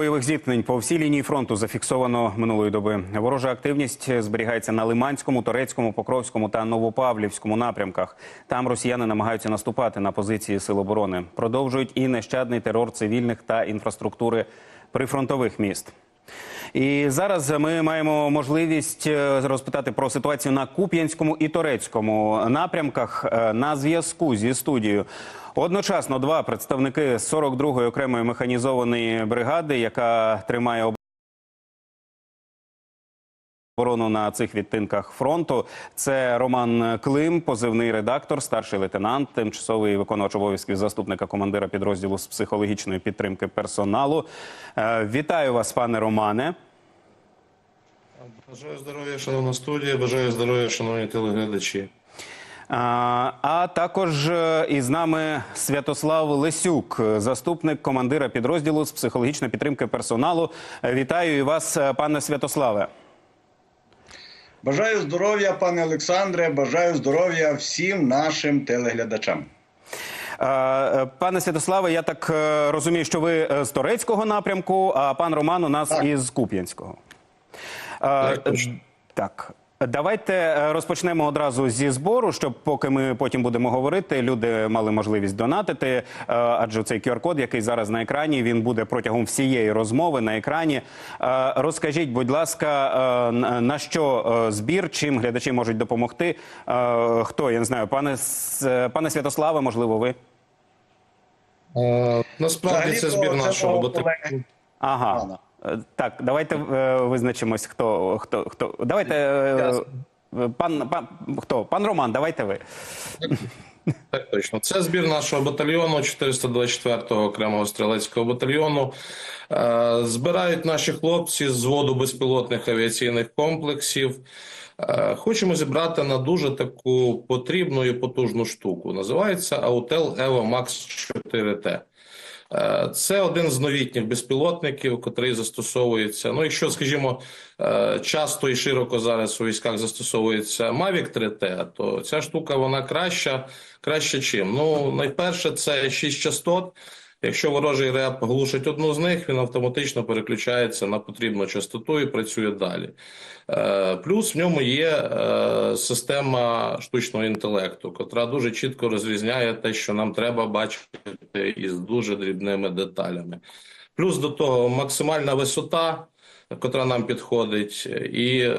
Бойових зіткнень по всій лінії фронту зафіксовано минулої доби. Ворожа активність зберігається на Лиманському, Торецькому, Покровському та Новопавлівському напрямках. Там росіяни намагаються наступати на позиції сил оборони. Продовжують і нещадний терор цивільних та інфраструктури прифронтових міст. І зараз ми маємо можливість е, розпитати про ситуацію на Куп'янському і Торецькому напрямках е, на зв'язку зі студією. Одночасно два представники 42-ї окремої механізованої бригади, яка тримає оборону на цих відтинках фронту. Це Роман Клим, позивний редактор, старший лейтенант, тимчасовий виконувач обов'язків заступника командира підрозділу з психологічної підтримки персоналу. Е, Вітаю вас, пане Романе. Бажаю здоров'я, шановна студія, бажаю здоров'я, шановні телеглядачі. А, а також е, із нами Святослав Лесюк, е, заступник командира підрозділу з психологічної підтримки персоналу. Е, Вітаю і вас, е, пане Святославе. Бажаю здоров'я, пане Олександре. Бажаю здоров'я всім нашим телеглядачам. Е, е, Пане Святославе, я так е, розумію, що ви з Торецького напрямку, а пан Роман у нас Так. із Куп'янського. Так. Так. Давайте е, розпочнемо одразу зі збору, щоб поки ми потім будемо говорити, люди мали можливість донатити. е, Адже цей QR-код, який зараз на екрані, він буде протягом всієї розмови на екрані. Е, Розкажіть, будь ласка, на- що збір, чим глядачі можуть допомогти? Хто я не знаю, пане пане Святославе, можливо, ви? Насправді це збір нашого мого Ага. Так, давайте е, визначимось, хто хто хто. Давайте е, пан пан хто? Пан Роман, давайте ви. Так точно. Це збір нашого батальйону 424-го окремого стрілецького батальйону. Е, Збирають наші хлопці з зводу безпілотних авіаційних комплексів. Хочемо зібрати на дуже таку потрібну і потужну штуку. Називається Autel Evo Max 4T. Е, Це один з новітніх безпілотників, котрий застосовується. Ну, якщо, скажімо, е, часто і широко зараз у військах застосовується Mavic 3T, то ця штука вона краща. Краще чим? Ну, найперше, це 6 частот. Якщо ворожий реп глушить одну з них, він автоматично переключається на потрібну частоту і працює далі. Е, Плюс в ньому є е, система штучного інтелекту, котра дуже чітко розрізняє те, що нам треба бачити із дуже дрібними деталями. Плюс до того максимальна висота, котра нам підходить, і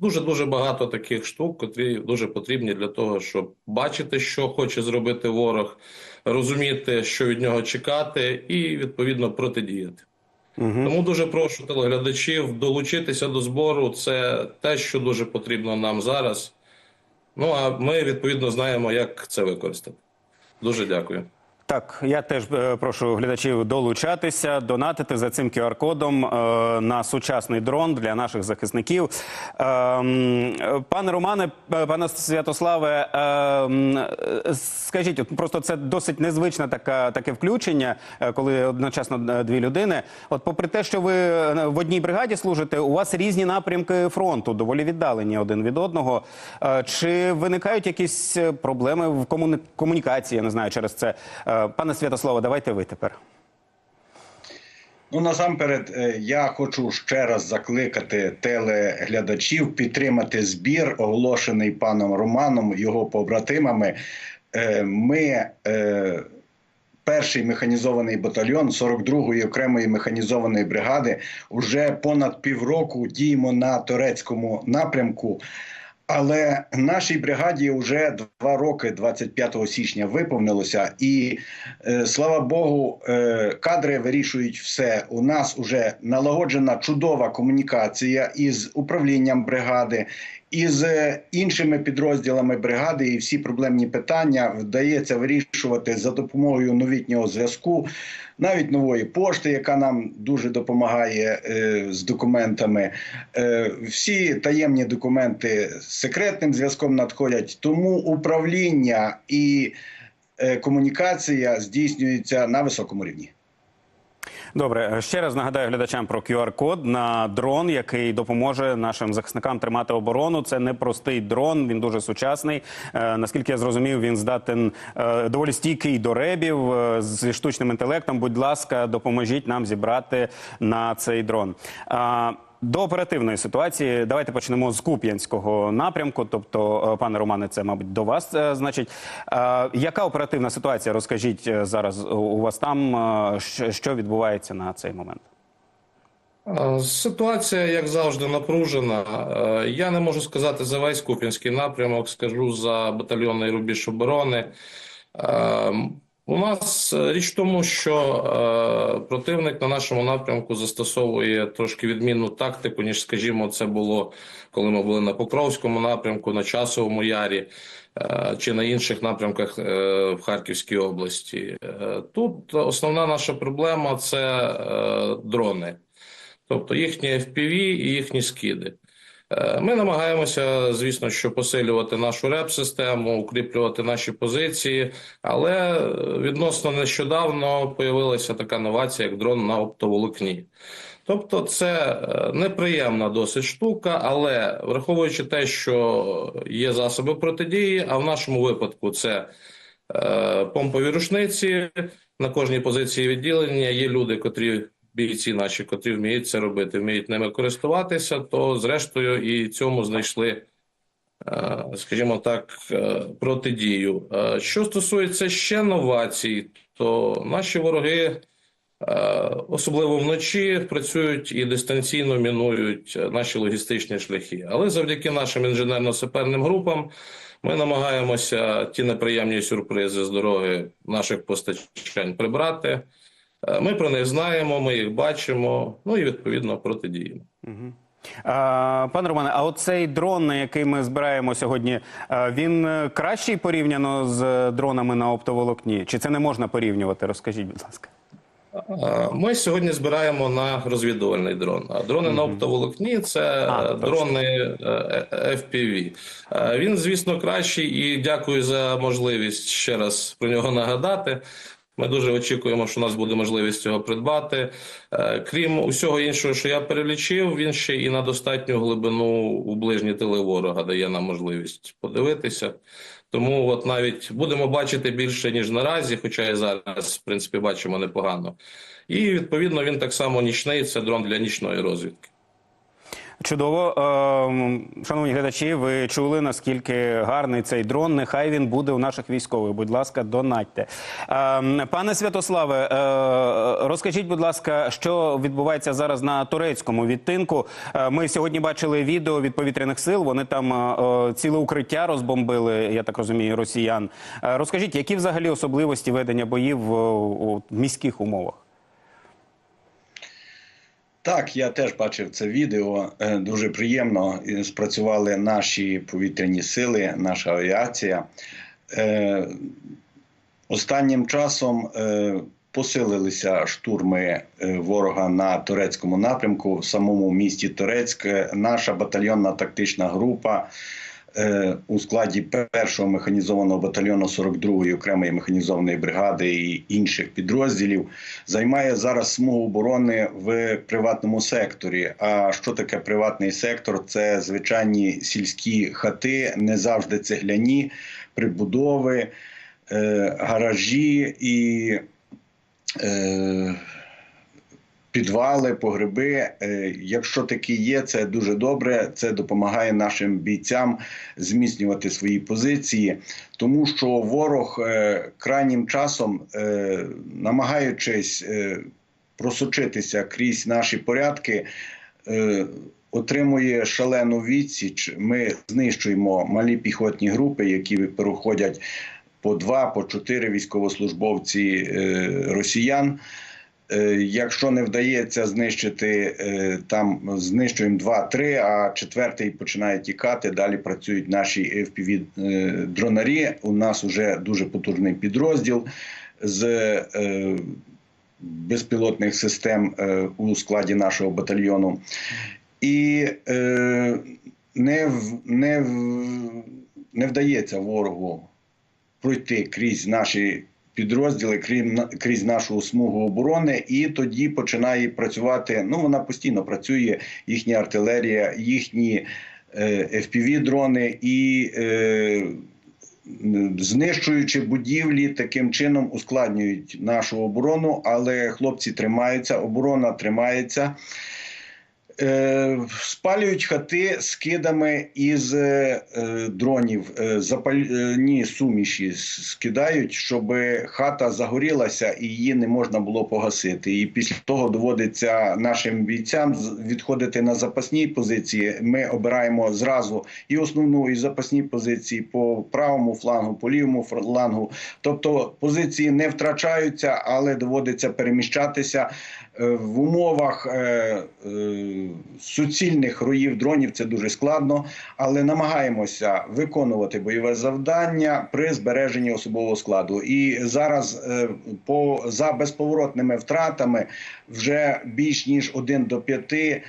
дуже дуже багато таких штук, котрі дуже потрібні для того, щоб бачити, що хоче зробити ворог, розуміти, що від нього чекати, і відповідно протидіяти. Тому дуже прошу телеглядачів долучитися до збору. Це те, що дуже потрібно нам зараз. Ну а ми відповідно знаємо, як це використати. Дуже дякую. Так, я теж е, прошу глядачів долучатися, донатити за цим QR-кодом е, на сучасний дрон для наших захисників. Е, е, пане Романе, е, пане Святославе, е, е, скажіть, просто це досить незвичне таке включення, коли одночасно дві людини. От, попри те, що ви в одній бригаді служите, у вас різні напрямки фронту, доволі віддалені один від одного. Чи виникають якісь проблеми в комуни- комунікації? Я не знаю через це. Пане Святославе, давайте ви тепер. Ну насамперед, е, я хочу ще раз закликати телеглядачів підтримати збір, оголошений паном Романом, його побратимами. Е, Ми е, перший механізований батальйон 42-ї окремої механізованої бригади вже понад півроку діємо на турецькому напрямку. Але нашій бригаді вже два роки, 25 січня, виповнилося, і е, слава Богу, е, кадри вирішують все. У нас вже налагоджена чудова комунікація із управлінням бригади, із е, іншими підрозділами бригади, і всі проблемні питання вдається вирішувати за допомогою новітнього зв'язку, навіть нової пошти, яка нам дуже допомагає е, з документами. Е, всі таємні документи з секретним зв'язком надходять, тому управління і е, комунікація здійснюється на високому рівні. Добре, ще раз нагадаю глядачам про QR-код на дрон, який допоможе нашим захисникам тримати оборону. Це непростий дрон, він дуже сучасний. Е, наскільки я зрозумів, він здатен е, доволі стійкий до ребів е, зі штучним інтелектом. Будь ласка, допоможіть нам зібрати на цей дрон. До оперативної ситуації давайте почнемо з Куп'янського напрямку. Тобто, е, пане Романе, це мабуть до вас. е, Значить, Е, яка оперативна ситуація? Розкажіть зараз у вас там, що- відбувається на цей момент? Ситуація, як завжди, напружена. Я не можу сказати за весь Куп'янський напрямок, скажу за батальйонний рубіж оборони. У нас е, річ в тому, що е, противник на нашому напрямку застосовує трошки відмінну тактику, ніж, скажімо, це було, коли ми були на Покровському напрямку, на Часовому Ярі е, чи на інших напрямках в Харківській області. Тут основна наша проблема це дрони тобто їхні FPV і їхні скиди. Е, Ми намагаємося, звісно, що посилювати нашу реп-систему, укріплювати наші позиції, але е, відносно нещодавно появилася така новація, як дрон на оптоволокні. Тобто, це е, неприємна досить штука, але враховуючи те, що є засоби протидії, а в нашому випадку це е, помпові рушниці на кожній позиції відділення є люди, котрі бійці наші, котрі вміють це робити, вміють ними користуватися, то зрештою і цьому знайшли, е, скажімо так, е, протидію. Е, Що стосується ще новацій, то наші вороги. Особливо вночі працюють і дистанційно мінують наші логістичні шляхи. Але завдяки нашим інженерно-саперним групам ми намагаємося ті неприємні сюрпризи з дороги наших постачань прибрати. Е, Ми про них знаємо, ми їх бачимо, ну і відповідно протидіємо. А, пане Романе, а оцей дрон, на який ми збираємо сьогодні, е, він е, кращий порівняно з дронами на оптоволокні? Чи це не можна порівнювати? Розкажіть, будь ласка. Ми сьогодні збираємо на розвідувальний дрон. А дрони на оптоволокні це А, дрони FPV. Він, звісно, кращий і дякую за можливість ще раз про нього нагадати. Ми дуже очікуємо, що у нас буде можливість цього придбати. Е, Крім усього іншого, що я перелічив, він ще і на достатню глибину у ближні тили ворога дає нам можливість подивитися. Тому от навіть будемо бачити більше, ніж наразі, хоча і зараз, в принципі, бачимо непогано. І відповідно він так само нічний, це дрон для нічної розвідки. Чудово, Ем, шановні глядачі, ви чули наскільки гарний цей дрон. Нехай він буде у наших військових. Будь ласка, донатьте. Ем, Пане Святославе, е, розкажіть, будь ласка, що відбувається зараз на турецькому відтинку? Е, Ми сьогодні бачили відео від повітряних сил. Вони там е, ціле укриття розбомбили. Я так розумію, росіян. Е, Розкажіть, які взагалі особливості ведення боїв е, у міських умовах? Так, я теж бачив це відео. Е, Дуже приємно спрацювали наші повітряні сили, наша авіація. Е, Останнім часом е, посилилися штурми ворога на турецькому напрямку в самому місті Турецьк. Наша батальйонна тактична група у складі першого механізованого батальйону 42-ї окремої механізованої бригади і інших підрозділів займає зараз смугу оборони в приватному секторі. А що таке приватний сектор? Це звичайні сільські хати, не завжди цегляні прибудови, е, гаражі і. Підвали, погреби, Е, якщо такі є, це дуже добре. Це допомагає нашим бійцям зміцнювати свої позиції, тому що ворог е, крайнім часом, е, намагаючись просочитися крізь наші порядки, отримує шалену відсіч. Ми знищуємо малі піхотні групи, які переходять по два, по чотири військовослужбовці росіян. Е, Якщо не вдається знищити е, там, знищуємо 2-3, а четвертий починає тікати. Далі працюють наші fpv е, дронарі. У нас вже дуже потужний підрозділ з безпілотних систем у складі нашого батальйону. І не, не, не вдається ворогу пройти крізь наші підрозділи крім крізь нашу смугу оборони, і тоді починає працювати. Ну вона постійно працює, їхня артилерія, їхні е, FPV-дрони і. Е, Знищуючи будівлі, таким чином ускладнюють нашу оборону, але хлопці тримаються, оборона тримається. Е, спалюють хати скидами із е, е, дронів, запальні суміші скидають, щоб хата загорілася і її не можна було погасити. І після того доводиться нашим бійцям відходити на запасні позиції. Ми обираємо зразу і основну, і запасні позиції по правому флангу, по лівому флангу. Тобто позиції не втрачаються, але доводиться переміщатися Е, в умовах е, е, суцільних роїв дронів це дуже складно, але намагаємося виконувати бойове завдання при збереженні особового складу. І зараз по за безповоротними втратами вже більш ніж один до п'яти.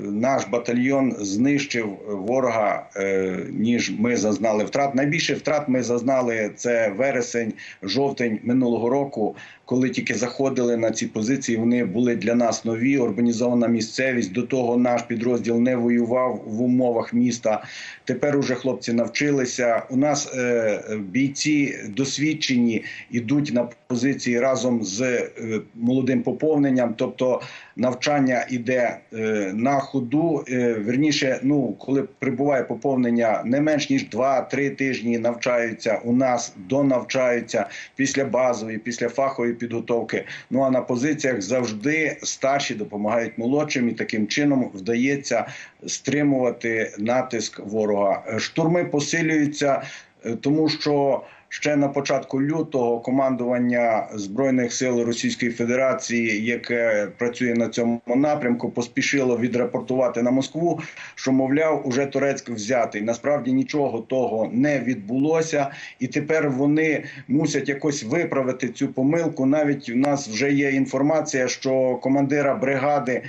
Наш батальйон знищив ворога, е, ніж ми зазнали втрат. Найбільше втрат ми зазнали це вересень, жовтень минулого року, коли тільки заходили на ці позиції. Вони були для нас нові, урбанізована місцевість. До того наш підрозділ не воював в умовах міста. Тепер уже хлопці навчилися. У нас е, бійці досвідчені ідуть на позиції разом з е, молодим поповненням, тобто навчання іде е, на ходу. Е, верніше, ну коли прибуває поповнення, не менш ніж 2-3 тижні навчаються у нас, донавчаються після базової, після фахової підготовки. Ну а на позиціях завжди старші допомагають молодшим, і таким чином вдається стримувати натиск ворога. Штурми посилюються, е, тому що. Ще на початку лютого командування збройних сил Російської Федерації, яке працює на цьому напрямку, поспішило відрапортувати на Москву, що мовляв, уже Турецьк взятий. Насправді нічого того не відбулося, і тепер вони мусять якось виправити цю помилку. Навіть у нас вже є інформація, що командира бригади.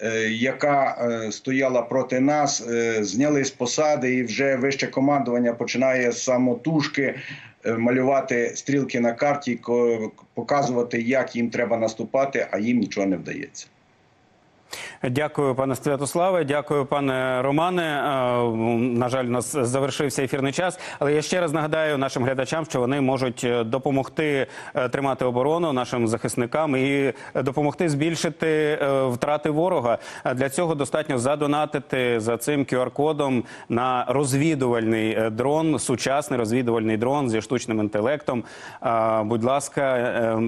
Е, Яка е, стояла проти нас, е, зняли з посади, і вже вище командування починає самотужки малювати стрілки на карті, показувати, як їм треба наступати, а їм нічого не вдається. Дякую, пане Святославе. Дякую, пане Романе. Е, На жаль, у нас завершився ефірний час. Але я ще раз нагадаю нашим глядачам, що вони можуть е, допомогти е, тримати оборону нашим захисникам і допомогти збільшити втрати ворога. Для цього достатньо задонатити за цим QR-кодом на розвідувальний дрон, сучасний розвідувальний дрон зі штучним інтелектом. Будь ласка,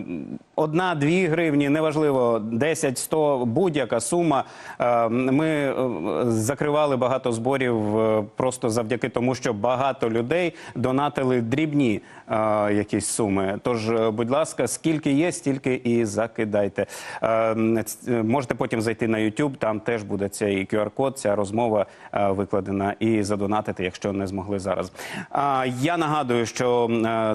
одна-дві гривні, неважливо, 10-100, будь-яка сума. Е, Ми е, закривали багато зборів е, просто завдяки тому, що багато людей донатили дрібні якісь суми. Тож, будь ласка, скільки є, стільки і закидайте. Можете потім зайти на YouTube, там теж буде цей QR-код, ця розмова викладена, і задонатити, якщо не змогли зараз. Я нагадую, що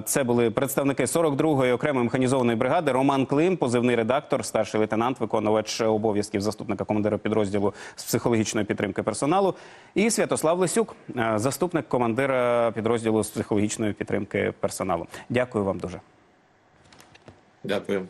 це були представники 42-ї окремої механізованої бригади. Роман Клим, позивний редактор, старший лейтенант, виконувач обов'язків заступника командира підрозділу з психологічної підтримки персоналу, і Святослав Лисюк, е, заступник командира підрозділу з психологічної підтримки персоналу. Дякую вам дуже. Дякую.